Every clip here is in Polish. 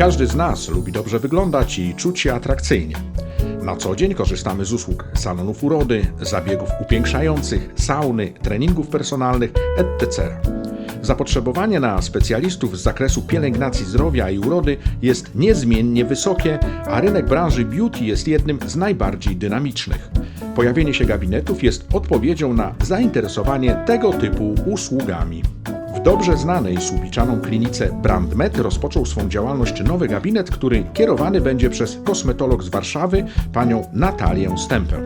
Każdy z nas lubi dobrze wyglądać i czuć się atrakcyjnie. Na co dzień korzystamy z usług salonów urody, zabiegów upiększających, sauny, treningów personalnych, etc. Zapotrzebowanie na specjalistów z zakresu pielęgnacji zdrowia i urody jest niezmiennie wysokie, a rynek branży beauty jest jednym z najbardziej dynamicznych. Pojawienie się gabinetów jest odpowiedzią na zainteresowanie tego typu usługami. Dobrze znanej Słubiczanom klinice BrandMed rozpoczął swą działalność nowy gabinet, który kierowany będzie przez kosmetolog z Warszawy, panią Natalię Stępę.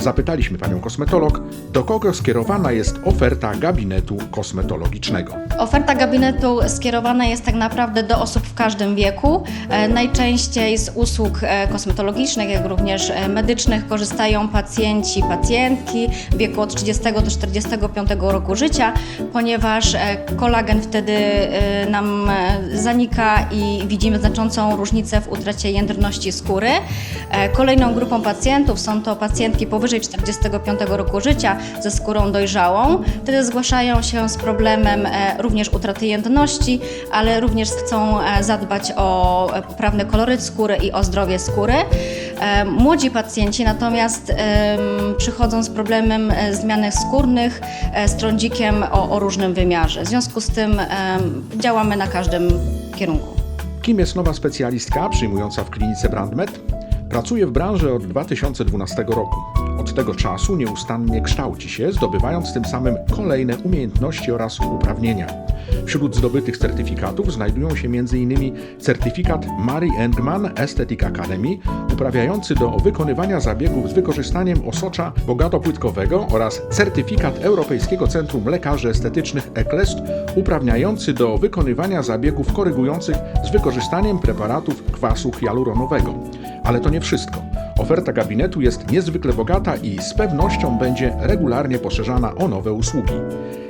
Zapytaliśmy panią kosmetolog, do kogo skierowana jest oferta gabinetu kosmetologicznego. Oferta gabinetu skierowana jest tak naprawdę do osób w każdym wieku. E, Najczęściej z usług e, kosmetologicznych, jak również e, medycznych korzystają pacjenci, pacjentki w wieku od 30 do 45 roku życia, ponieważ kolagen wtedy nam zanika i widzimy znaczącą różnicę w utracie jędrności skóry. Kolejną grupą pacjentów są to pacjentki powyżej 45 roku życia ze skórą dojrzałą. Wtedy zgłaszają się z problemem e, również utraty jędrności, ale również chcą e, zadbać o e, poprawny koloryt skóry i o zdrowie skóry. Młodzi pacjenci natomiast przychodzą z problemem e, zmian skórnych, z trądzikiem o, o różnym wymiarze. W związku z tym działamy na każdym kierunku. Kim jest nowa specjalistka przyjmująca w klinice BrandMed? Pracuje w branży od 2012 roku. Od tego czasu nieustannie kształci się, zdobywając tym samym kolejne umiejętności oraz uprawnienia. Wśród zdobytych certyfikatów znajdują się m.in. certyfikat Mary Engman Aesthetic Academy, uprawiający do wykonywania zabiegów z wykorzystaniem osocza bogatopłytkowego oraz certyfikat Europejskiego Centrum Lekarzy Estetycznych ECLEST, uprawniający do wykonywania zabiegów korygujących z wykorzystaniem preparatów kwasu hialuronowego. Ale to nie wszystko. Oferta gabinetu jest niezwykle bogata i z pewnością będzie regularnie poszerzana o nowe usługi.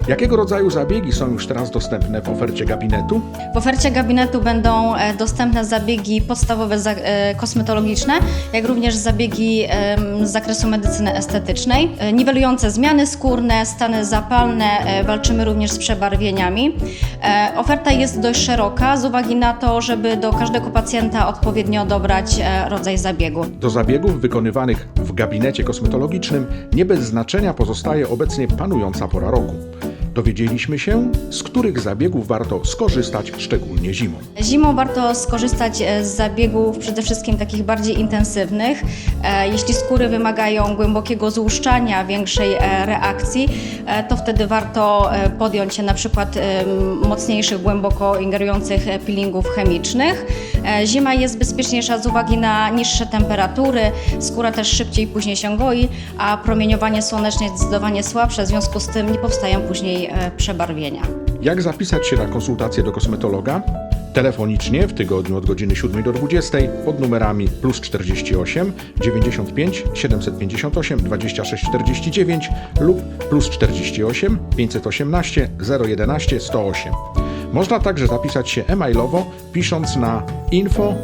Jakiego rodzaju zabiegi są już teraz dostępne w ofercie gabinetu? W ofercie gabinetu będą e, dostępne zabiegi podstawowe e, kosmetologiczne, jak również zabiegi z zakresu medycyny estetycznej, e, niwelujące zmiany skórne, stany zapalne, walczymy również z przebarwieniami. Oferta jest dość szeroka z uwagi na to, żeby do każdego pacjenta odpowiednio dobrać rodzaj zabiegu. Do zabiegów wykonywanych w gabinecie kosmetologicznym nie bez znaczenia pozostaje obecnie panująca pora roku. Dowiedzieliśmy się, z których zabiegów warto skorzystać szczególnie zimą. Zimą warto skorzystać e, z zabiegów przede wszystkim takich bardziej intensywnych. E, Jeśli skóry wymagają głębokiego złuszczania, większej e, reakcji, to wtedy warto podjąć się na przykład mocniejszych, głęboko ingerujących peelingów chemicznych. Zima jest bezpieczniejsza z uwagi na niższe temperatury, skóra też szybciej później się goi, a promieniowanie słoneczne jest zdecydowanie słabsze, w związku z tym nie powstają później przebarwienia. Jak zapisać się na konsultację do kosmetologa? Telefonicznie w tygodniu od godziny 7 do 20 pod numerami plus 48 95 758 26 49 lub plus 48 518 011 108. Można także zapisać się e-mailowo pisząc na info.